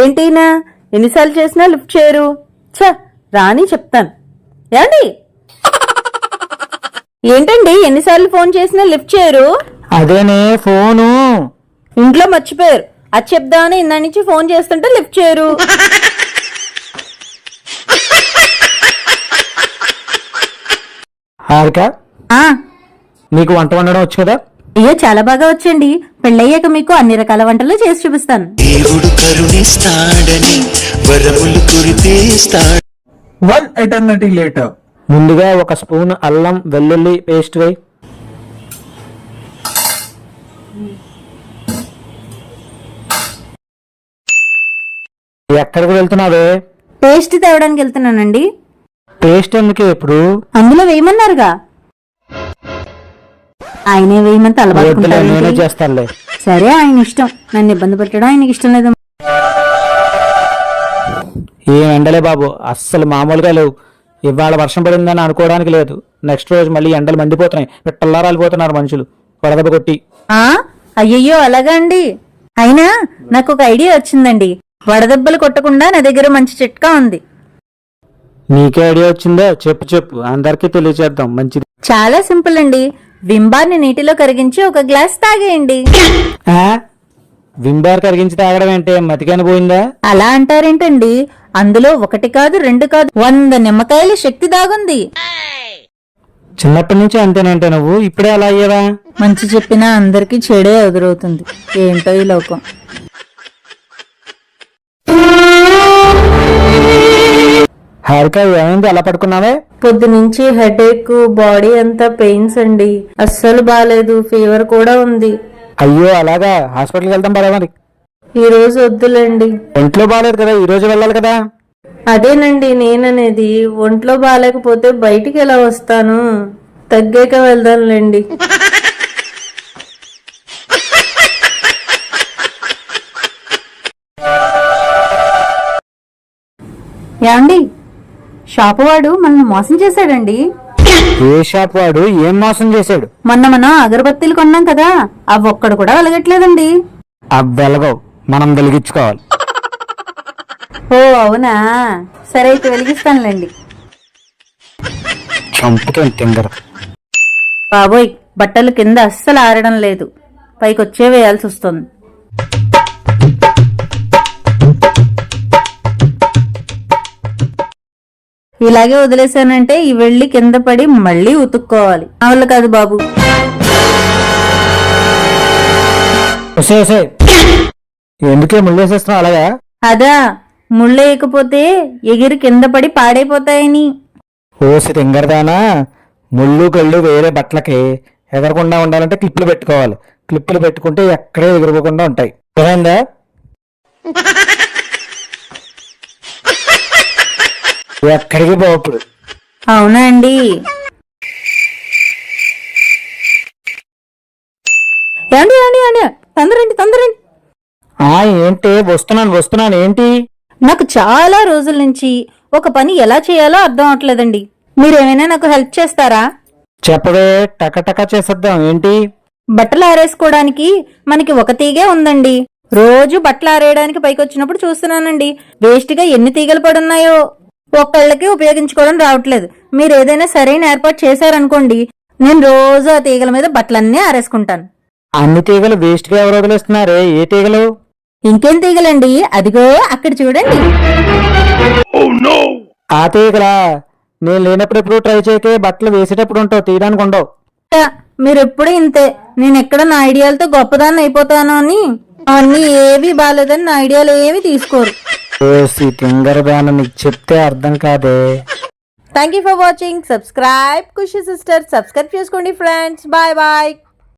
ఏంటినా? ఎన్నిసార్లు చేసినా లిఫ్ట్ చేయరు. ఛ రాని చెప్తాను. ఏమండి? ఏంటండి? ఎన్నిసార్లు ఫోన్ చేసినా లిఫ్ట్ చేయరు? అదేనే ఫోను. ఇంట్లో మర్చిపోయారు. అది చెప్దామని ఇందా నుంచి ఫోన్ చేస్తుంటే లిఫ్ట్ చేయరు. హారిక ఆ? నీకు వంట వండడం వచ్చు కదా? అయ్యో చాలా బాగా వచ్చండి. పెళ్ళయ్యాక మీకు అన్ని రకాల వంటలు చేసి చూపిస్తాను. దేవుడు కరుణిస్తాడని వరములు కురిపిస్తాడు. వన్ ఎటర్నిటీ లేటర్ ముందుగా ఒక స్పూన్ అల్లం వెల్లుల్లి పేస్ట్ వేయి. ఎక్కడికి వెళ్తున్నావే? టేస్ట్ తేవడానికి వెళ్తున్నానండి. పేస్ట్ ఎందుకు ఇప్పుడు? అందులో వేయమన్నారుగా. ఆయనే వేయమని చేస్తానులే. సరే ఆయన ఇష్టం. నన్ను ఇబ్బంది పెట్టడం ఆయనకి ఇష్టం లేదు ఏం ఎండలే బాబు అస్సలు మామూలుగా లేవు. ఇవాళ వర్షం పడిందని అనుకోవడానికి లేదు. నెక్స్ట్ రోజు మళ్ళీ ఎండలు మండిపోతున్నాయి. పిట్టల్లా రాలిపోతున్నారు మనుషులు. వడదెబ్బ కొట్టి. ఆ? అయ్యయ్యో అలాగా అండి? అయినా నాకు ఒక ఐడియా వచ్చిందండి. వడదెబ్బలు కొట్టకుండా నా దగ్గర మంచి చిట్కా ఉంది. నీకే ఐడియా వచ్చిందో? చెప్పు చెప్పు. అందరికీ తెలియచేద్దాం. మంచిది. చాలా సింపుల్ అండి. వింబార్ని నీటిలో కరిగించి ఒక గ్లాస్ తాగేయండి? వింబార్ కరిగించి తాగడం ఏంటే మతికని పోయిందా? అలా అంటారేంటండి? అందులో ఒకటి కాదు రెండు కాదు వంద నిమ్మకాయల శక్తి దాగుంది. చిన్నప్పటి నుంచి అంతేనంటే నువ్వు ఇప్పుడే అలా అయ్యేవా? మంచి చెప్పినా అందరికీ చెడే ఎదురవుతుంది. ఏంటో ఈ లోకం. హారిక ఏమైంది? అలా పడుకున్నావే? పొద్దు నుంచి హెడేక్ బాడీ అంతా పెయిన్స్ అండి. అస్సలు బాగాలేదు ఫీవర్ కూడా ఉంది. అయ్యో అలాగా? హాస్పిటల్కి వెళ్తాం పదా మరి. ఈ రోజు వద్దులేండి. ఒంట్లో బాగాలేదు కదా ఈ రోజు వెళ్ళాలి కదా? అదేనండి నేననేది. ఒంట్లో బాగాలేకపోతే బయటికి ఎలా వస్తాను? తగ్గాక వెళ్దాంలేండి. ఏమండి? షాపు వాడు మనల్ని మోసం చేశాడండి. ఏ షాప్ వాడు ఏం మోసం చేశాడు? మొన్న మనం అగరబత్తీలు కొన్నాం కదా అవి ఒక్కడు కూడా వెలగట్లేదండి. అవి వెలగవు. మనం వెలిగించుకోవాలి. ఓ అవునా? సరే అయితే వెలిగిస్తానులేండి. తింగర. బాబోయ్ బట్టలు కింద అస్సలు ఆరడం లేదు. పైకి వచ్చే వేయాల్సి వస్తుంది. ఇలాగే వదిలేశానంటే ఈ వెళ్ళి కింద పడి మళ్ళీ ఉతుక్కోవాలి. నా వల్ల కాదు బాబు. ఎందుకే ముళ్ళేసేస్తున్నావు అలాగా? అదా ముళ్ళేయకపోతే ఎగిరి కింద పడి పాడైపోతాయని. ఓసి తింగరదానా? ముళ్ళు కళ్ళు వేరే బట్టలకి ఎగరకుండా ఉండాలంటే క్లిప్లు పెట్టుకోవాలి. క్లిప్లు పెట్టుకుంటే ఎక్కడే ఎగిరిపోకుండా ఉంటాయి. ఏమైందా? ఎక్కడికి పోవు ఇప్పుడు అవునా అండి ఏమండి ఏమండి ఏమండి? తొందరండి తొందరండి ఆ ఏంటి? వస్తున్నాను వస్తున్నాను. ఏంటి? నాకు చాలా రోజుల నుంచి ఒక పని ఎలా చేయాలో అర్థం అవట్లేదండి. మీరేమైనా నాకు హెల్ప్ చేస్తారా? చెప్పవే టకటక చేసేద్దాం. ఏంటి? బట్టలు ఆరేసుకోవడానికి మనకి ఒక తీగే ఉందండి. రోజు బట్టలు ఆరేయడానికి పైకి వచ్చినప్పుడు చూస్తున్నానండి. వేస్ట్గా ఎన్ని తీగలు పడున్నాయో. ఒక్కళ్ళకి ఉపయోగించుకోవడం రావట్లేదు. మీరు ఏదైనా సరైన ఏర్పాటు చేశారనుకోండి నేను రోజు ఆ తీగల మీద బట్టలన్నీ ఆరేసుకుంటాను. అన్ని తీగలు వేస్ట్గా ఎవరు వదిలేస్తున్నారే? ఏ తీగలు? ఇంకేం తీగలండి? అదిగో అక్కడ చూడండి. ఆ తీగలా? నేను లేనప్పుడు ఎప్పుడు ట్రై చేయకే బట్టలు వేసేటప్పుడు ఉంటావు తీయడానికి ఉండవు. ట, మీరెప్పుడు ఇంతే. నేను ఎక్కడ నా ఐడియాలతో గొప్పదాన్ని అయిపోతాను అని. అన్ని ఏవి బాలేదని నా ఐడియాలు ఏవి తీసుకోరు. ఓసి తింగరదాన నీకు చెప్తే అర్థం కాదే. Thank you for watching subscribe Khushi sister subscribe చేసుకోండి ఫ్రెండ్స్ బాయ్ బాయ్